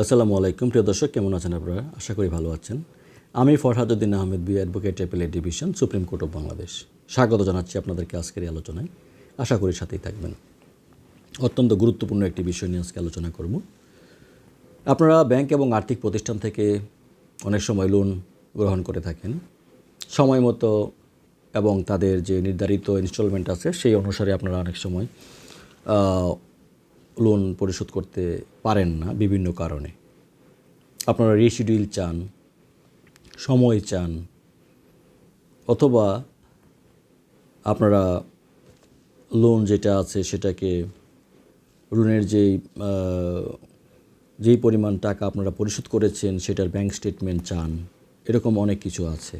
আসসালামু আলাইকুম। প্রিয় দর্শক, কেমন আছেন আপনারা? আশা করি ভালো আছেন। আমি Farhaduddin Ahmed, B advocate appellate division, supreme court of Bangladesh. স্বাগত জানাচ্ছি আপনাদেরকে আজকের এই আলোচনায়। আশা করি সাথেই থাকবেন। অত্যন্ত গুরুত্বপূর্ণ একটি বিষয় নিয়ে আজকে আলোচনা করব। আপনারা ব্যাংক এবং আর্থিক প্রতিষ্ঠান থেকে অনেক সময় লোন গ্রহণ করে থাকেন। সময় মতো এবং তাদের যে নির্ধারিত ইনস্টলমেন্ট আছে, সেই অনুসারে আপনারা অনেক সময় লোন পরিশোধ করতে পারেন না বিভিন্ন কারণে। আপনারা রিশিডিউল চান, সময় চান, অথবা আপনারা লোন যেটা আছে সেটাকে লোনের যেই যেই পরিমাণ টাকা আপনারা পরিশোধ করেছেন সেটার ব্যাংক স্টেটমেন্ট চান, এরকম অনেক কিছু আছে।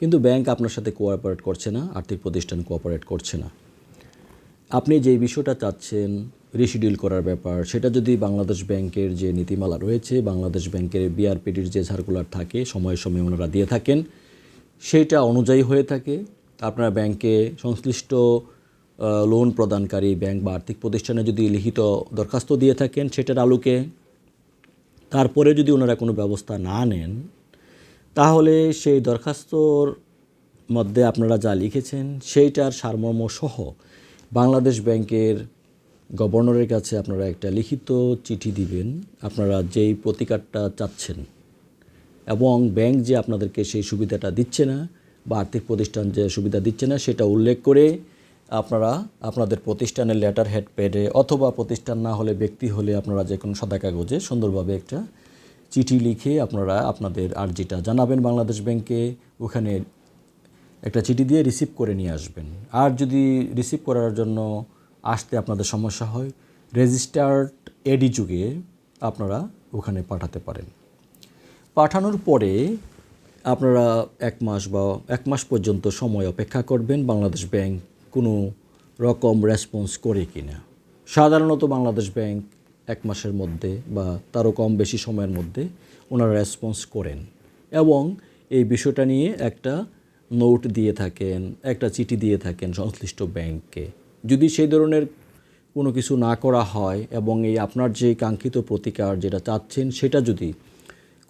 কিন্তু ব্যাংক আপনার সাথে কোঅপারেট করছে না, আর্থিক প্রতিষ্ঠান কোঅপারেট করছে না। আপনি যে বিষয়টা চাচ্ছেন রিশিডিউল করার ব্যাপার, সেটা যদি বাংলাদেশ ব্যাংকের যে নীতিমালা রয়েছে, বাংলাদেশ ব্যাংকের বিআরপিডির যে সার্কুলার থাকে, সময়ে সময়ে ওনারা দিয়ে থাকেন সেইটা অনুযায়ী হয়ে থাকে। আপনার ব্যাংকে সংশ্লিষ্ট লোন প্রদানকারী ব্যাংক বা আর্থিক প্রতিষ্ঠানে যদি লিখিত দরখাস্ত দিয়ে থাকেন সেটার আলোকে, তারপরে যদি ওনারা কোনো ব্যবস্থা না নেন, তাহলে সেই দরখাস্তর মধ্যে আপনারা যা লিখেছেন, সেইটার সারমর্ম সহ বাংলাদেশ ব্যাংকের গভর্নরের কাছে আপনারা একটা লিখিত চিঠি দিবেন। আপনারা যেই প্রতিকারটা চাচ্ছেন এবং ব্যাংক যে আপনাদেরকে সেই সুবিধাটা দিচ্ছে না বা আর্থিক প্রতিষ্ঠান যে সুবিধা দিচ্ছে না, সেটা উল্লেখ করে আপনারা আপনাদের প্রতিষ্ঠানের লেটার হেড প্যাডে অথবা প্রতিষ্ঠান না হলে ব্যক্তি হলে আপনারা যে কোনো সাদা কাগজে সুন্দরভাবে একটা চিঠি লিখে আপনারা আপনাদের আর্জিটা জানাবেন বাংলাদেশ ব্যাংকে। ওখানে একটা চিঠি দিয়ে রিসিভ করে নিয়ে আসবেন। আর যদি রিসিভ করার জন্য আসতে আপনাদের সমস্যা হয় রেজিস্টার্ড এডি যুগে আপনারা ওখানে পাঠাতে পারেন। পাঠানোর পরে আপনারা এক মাস বা এক মাস পর্যন্ত সময় অপেক্ষা করবেন বাংলাদেশ ব্যাংক কোনো রকম রেসপন্স করে কিনা। সাধারণত বাংলাদেশ ব্যাংক এক মাসের মধ্যে বা তারও কম বেশি সময়ের মধ্যে ওনারা রেসপন্স করেন এবং এই বিষয়টা নিয়ে একটা নোট দিয়ে থাকেন, একটা চিঠি দিয়ে থাকেন সংশ্লিষ্ট ব্যাংককে। যদি সেই ধরনের কোনো কিছু না করা হয় এবং এই আপনার যে কাঙ্ক্ষিত প্রতিকার যেটা চাচ্ছেন সেটা যদি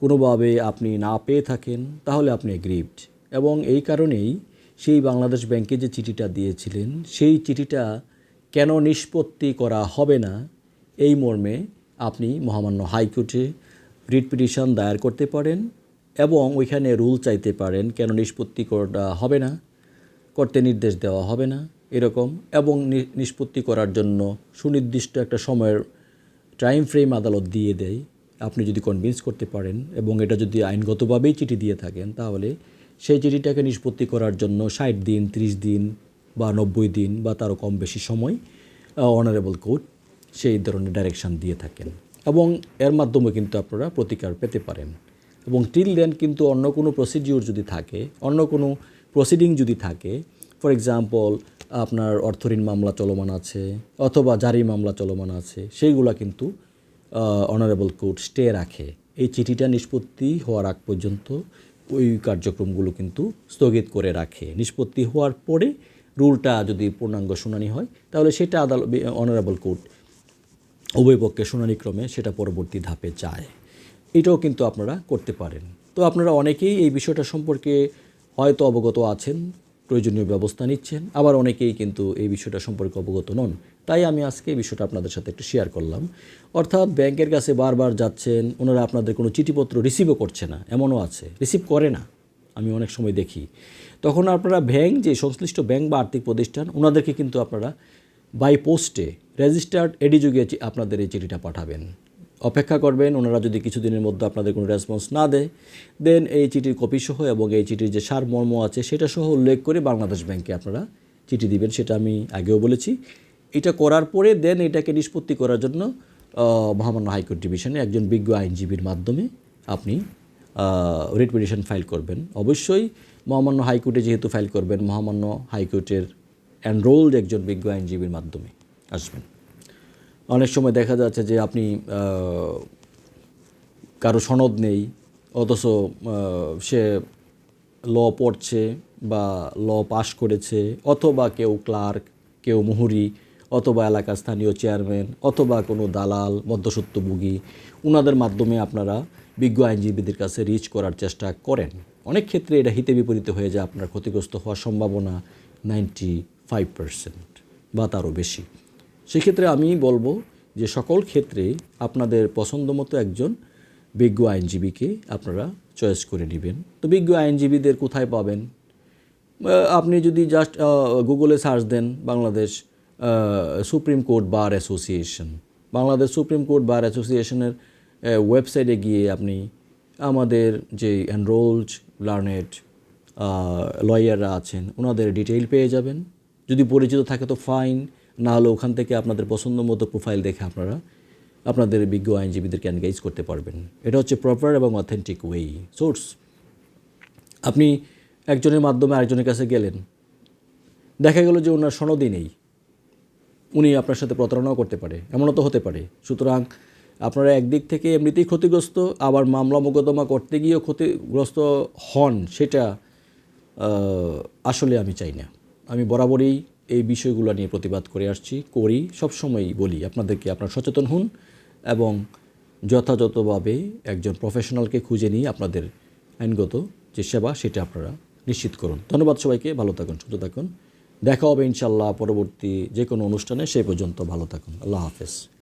কোনোভাবে আপনি না পেয়ে থাকেন, তাহলে আপনি গ্রিপ্ট এবং এই কারণেই সেই বাংলাদেশ ব্যাংকে যে চিঠিটা দিয়েছিলেন, সেই চিঠিটা কেন নিষ্পত্তি করা হবে না, এই মর্মে আপনি মহামান্য হাইকোর্টে রিট পিটিশন দায়ের করতে পারেন এবং ওইখানে রুল চাইতে পারেন কেন নিষ্পত্তি করা হবে না করতে নির্দেশ দেওয়া হবে না। এরকম এবং নিষ্পত্তি করার জন্য সুনির্দিষ্ট একটা সময়ের টাইম ফ্রেম আদালত দিয়ে দেয়। আপনি যদি কনভিন্স করতে পারেন এবং এটা যদি আইনগতভাবেই চিঠি দিয়ে থাকেন, তাহলে সেই চিঠিটাকে নিষ্পত্তি করার জন্য ষাট দিন, ত্রিশ দিন বা নব্বই দিন বা তারও কম বেশি সময় অনারেবল কোর্ট সেই ধরনের ডাইরেকশন দিয়ে থাকেন। এবং এর মাধ্যমে কিন্তু আপনারা প্রতিকার পেতে পারেন। এবং টিল দেন কিন্তু অন্য কোনো প্রসিডিওর যদি থাকে, অন্য কোনো প্রসিডিং যদি থাকে ফর এক্সাম্পল আপনার অর্থঋণ মামলা চলমান আছে, অথবা জারি মামলা চলমান আছে, সেইগুলা কিন্তু অনারেবল কোর্ট স্টে রাখে। এই চিঠিটা নিষ্পত্তি হওয়ার আগ পর্যন্ত ওই কার্যক্রমগুলো কিন্তু স্থগিত করে রাখে। নিষ্পত্তি হওয়ার পরে রুলটা যদি পূর্ণাঙ্গ শুনানি হয়, তাহলে সেটা আদালত অনারেবল কোর্ট উভয় পক্ষের শুনানিক্রমে সেটা পরবর্তী ধাপে যায়। এটাও কিন্তু আপনারা করতে পারেন। তো আপনারা অনেকেই এই বিষয়টা সম্পর্কে হয়তো অবগত আছেন। প্রয়োজনীয় ব্যবস্থা নিচ্ছেন। আবার অনেকেই কিন্তু এই বিষয়টা সম্পর্কে অবগত নন। তাই আমি আজকে এই বিষয়টা আপনাদের সাথে একটু শেয়ার করলাম। অর্থাৎ ব্যাংকের কাছে বারবার যাচ্ছেন, ওনারা আপনাদের কোনো চিঠিপত্র রিসিভও করছে না, এমনও আছে। রিসিভ করে না, আমি অনেক সময় দেখি। তখন আপনারা ব্যাংক, যে সংশ্লিষ্ট ব্যাংক বা আর্থিক প্রতিষ্ঠান, ওনাদেরকে কিন্তু আপনারা বাই পোস্টে রেজিস্টার্ড এডি যুগে আপনাদের এই চিঠিটা পাঠাবেন। অপেক্ষা করবেন, ওনারা যদি কিছুদিনের মধ্যে আপনাদের কোনো রেসপন্স না দেয় দেন এই চিঠির কপি সহ এবং এই চিঠির যে সারমর্ম আছে সেটা সহ উল্লেখ করে বাংলাদেশ ব্যাংকে আপনারা চিঠি দিবেন, সেটা আমি আগেও বলেছি। এটা করার পরে দেন এটাকে নিষ্পত্তি করার জন্য মহামান্য হাইকোর্ট ডিভিশনে একজন বিজ্ঞ আইনজীবীর মাধ্যমে আপনি রিট পিটিশন ফাইল করবেন। অবশ্যই মহামান্য হাইকোর্টে যেহেতু ফাইল করবেন, মহামান্য হাইকোর্টের এনরোলড একজন বিজ্ঞ আইনজীবীর মাধ্যমে আসবেন। অনেক সময় দেখা যাচ্ছে যে আপনি কারও সনদ নেই, অথচ সে ল পড়ছে বা ল পাশ করেছে, অথবা কেউ ক্লার্ক, কেউ মুহুরি, অথবা এলাকার স্থানীয় চেয়ারম্যান, অথবা কোনো দালাল মধ্যসত্ত্বভোগী ওনাদের মাধ্যমে আপনারা বিজ্ঞ আইনজীবীদের কাছে রিচ করার চেষ্টা করেন। অনেক ক্ষেত্রে এটা হিতে বিপরীত হয়ে যায়, আপনার ক্ষতিগ্রস্ত হওয়ার সম্ভাবনা নাইনটি ফাইভ পার্সেন্ট বা তারও বেশি। সেক্ষেত্রে আমি বলব যে সকল ক্ষেত্রে আপনাদের পছন্দ মতো একজন বিজ্ঞ আইনজীবীকে আপনারা চয়েস করে নেবেন। তো বিজ্ঞ আইনজীবীদের কোথায় পাবেন? আপনি যদি জাস্ট গুগলে সার্চ দেন Bangladesh supreme court bar association Bangladesh supreme court bar অ্যাসোসিয়েশনের ওয়েবসাইটে গিয়ে আপনি আমাদের যে এনরোলড লার্নেড লয়াররা আছেন, ওনাদের ডিটেইল পেয়ে যাবেন। যদি পরিচিত থাকে তো ফাইন না হলে ওখান থেকে আপনাদের পছন্দ মতো প্রোফাইল দেখে আপনারা আপনাদের বিজ্ঞ আইনজীবীদেরকে এনগেজ করতে পারবেন। এটা হচ্ছে প্রপার এবং অথেন্টিক ওয়ে সোর্স আপনি একজনের মাধ্যমে আরেকজনের কাছে গেলেন, দেখা গেল যে ওনার সনদই নেই, উনি আপনার সাথে প্রতারণাও করতে পারে, এমনও তো হতে পারে। সুতরাং আপনারা একদিক থেকে এমনিতেই ক্ষতিগ্রস্ত, আবার মামলা মোকদ্দমা করতে গিয়েও ক্ষতিগ্রস্ত হন, সেটা আসলে আমি চাই না। আমি বরাবরই এই বিষয়গুলো নিয়ে প্রতিবাদ করে আসছি, করি, সবসময়ই বলি, আপনাদেরকে আপনারা সচেতন হন এবং যথাযথভাবে একজন প্রফেশনালকে খুঁজে নিয়ে আপনাদের আইনগত যে সেবা সেটা আপনারা নিশ্চিত করুন। ধন্যবাদ সবাইকে, ভালো থাকুন, সুস্থ থাকুন। দেখা হবে ইনশাল্লাহ পরবর্তী যে কোনো অনুষ্ঠানে সেই পর্যন্ত ভালো থাকুন। আল্লাহ হাফেজ।